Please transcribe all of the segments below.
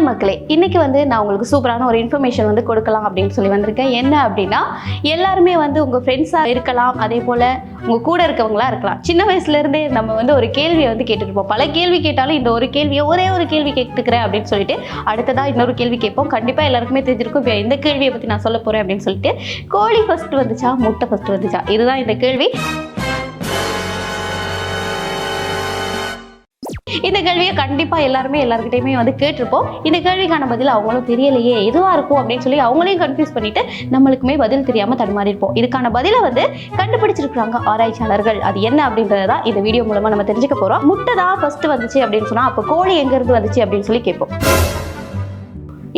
Hi மக்களே இன்னைக்கு வந்து நான் உங்களுக்கு சூப்பரான ஒரு இன்ஃபர்மேஷன் வந்து கொடுக்கலாம் அப்படின்னு சொல்லி வந்திருக்கேன். என்ன அப்படின்னா எல்லாருமே வந்து உங்கள் ஃப்ரெண்ட்ஸாக இருக்கலாம் அதே போல் உங்கள் கூட இருக்கவங்களா இருக்கலாம். சின்ன வயசுலேருந்தே நம்ம வந்து ஒரு கேள்வியை வந்து கேட்டுட்டு இருப்போம் பல கேள்வி கேட்டாலும் இந்த ஒரு கேள்வியை ஒரே ஒரு கேள்வி கேட்டுக்கிறேன் அப்படின்னு சொல்லிட்டு அடுத்ததாக இன்னொரு கேள்வி கேட்போம். கண்டிப்பாக எல்லாருக்குமே தெரிஞ்சிருக்கும். இப்போ இந்த கேள்வியை பற்றி நான் சொல்ல போகிறேன் அப்படின்னு சொல்லிட்டு கோழி ஃபஸ்ட்டு வந்துச்சா முட்டை ஃபஸ்ட்டு வந்துச்சா? இதுதான் இந்த கேள்வி. இந்த கேள்வியை கண்டிப்பாக எல்லாருமே எல்லாருக்கிட்டையுமே வந்து கேட்டிருப்போம். இந்த கேள்விக்கான பதில் அவங்களும் தெரியலையே எதுவாக இருக்கும் அப்படின்னு சொல்லி அவங்களையும் கன்ஃபியூஸ் பண்ணிட்டு நம்மளுக்குமே பதில் தெரியாமல் தடுமாறி இருப்போம். இதுக்கான பதிலை வந்து கண்டுபிடிச்சிருக்கிறாங்க ஆராய்ச்சியாளர்கள். அது என்ன அப்படின்றத தான் இந்த வீடியோ மூலமாக நம்ம தெரிஞ்சுக்க போகிறோம் முட்டை தான் ஃபஸ்ட்டு வந்துச்சு அப்படின்னு சொன்னால் அப்போ கோழி எங்கேருந்து வந்துச்சு அப்படின்னு சொல்லி கேட்போம்.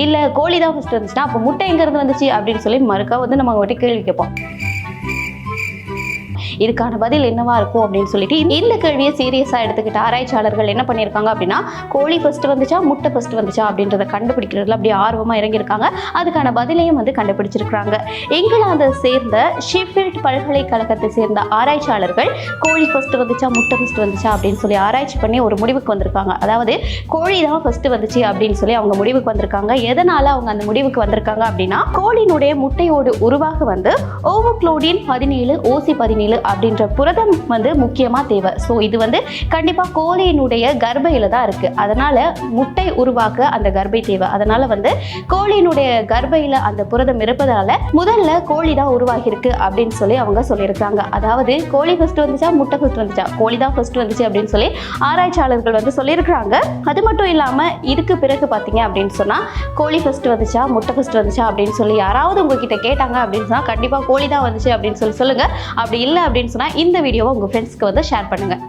இல்லை கோழி தான் ஃபஸ்ட்டு வந்துச்சுன்னா அப்போ முட்டை எங்கேருந்து வந்துச்சு அப்படின்னு சொல்லி மறுக்கா வந்து நம்ம அவங்ககிட்ட கேள்வி கேட்போம். இதுக்கான பதில் என்னவா இருக்கும் அப்படின்னு சொல்லிட்டு இந்த கேள்வியை சீரியஸாக எடுத்துக்கிட்ட ஆராய்ச்சியாளர்கள் என்ன பண்ணியிருக்காங்க அப்படின்னா கோழி ஃபர்ஸ்ட் வந்துச்சா முட்டை ஃபர்ஸ்ட் வந்துச்சா அப்படின்றத கண்டுபிடிக்கிறதுல அப்படியே ஆர்வமாக இறங்கியிருக்காங்க. அதுக்கான பதிலையும் வந்து கண்டுபிடிச்சிருக்கிறாங்க. இங்கிலாந்தை சேர்ந்த ஷிஃபீல்ட் பல்கலைக்கழகத்தை சேர்ந்த ஆராய்ச்சியாளர்கள் கோழி ஃபர்ஸ்ட் வந்துச்சா முட்டை ஃபர்ஸ்ட் வந்துச்சா அப்படின்னு சொல்லி ஆராய்ச்சி பண்ணி ஒரு முடிவுக்கு வந்திருக்காங்க. அதாவது கோழி தான் ஃபர்ஸ்ட் வந்துச்சு அப்படின்னு சொல்லி அவங்க முடிவுக்கு வந்திருக்காங்க. எதனால அவங்க அந்த முடிவுக்கு வந்திருக்காங்க அப்படின்னா கோழியினுடைய முட்டையோடு உருவாக வந்து ஓவோக்ளோடின் பதினேழு ஓசி பதினேழு அப்படின்ற புரதம் வந்து முக்கியமாக தேவை. ஸோ இது வந்து கண்டிப்பாக கோழியினுடைய கர்ப்பையில் தான் இருக்குது அதனால் முட்டை உருவாக்க அந்த கர்ப்பை தேவை. அதனால் வந்து கோழியினுடைய கர்ப்பையில் அந்த புரதம் இருப்பதால் முதல்ல கோழி தான் உருவாகியிருக்கு அப்படின்னு சொல்லி அவங்க சொல்லியிருக்காங்க. அதாவது கோழி ஃபஸ்ட்டு வந்துச்சா முட்டை ஃபஸ்ட் வந்துச்சா? கோழி தான் ஃபஸ்ட் வந்துச்சு அப்படின்னு சொல்லி ஆராய்ச்சியாளர்கள் வந்து சொல்லியிருக்கிறாங்க. அது மட்டும் இல்லாமல் இதுக்கு பிறகு பார்த்தீங்க அப்படின்னு சொன்னால் கோழி ஃபஸ்ட் வந்துச்சா முட்டை ஃபஸ்ட் வந்துச்சா அப்படின்னு சொல்லி யாராவது உங்ககிட்ட கேட்டாங்க அப்படின்னு சொன்னால் கண்டிப்பாக கோழி தான் வந்துச்சு அப்படின்னு சொல்லி சொல்லுங்கள் அப்படி இல்லை அப்படின்னு சொன்னால் இந்த வீடியோவை உங்கள் ஃப்ரெண்ட்ஸ்க்கு வந்து ஷேர் பண்ணுங்கள்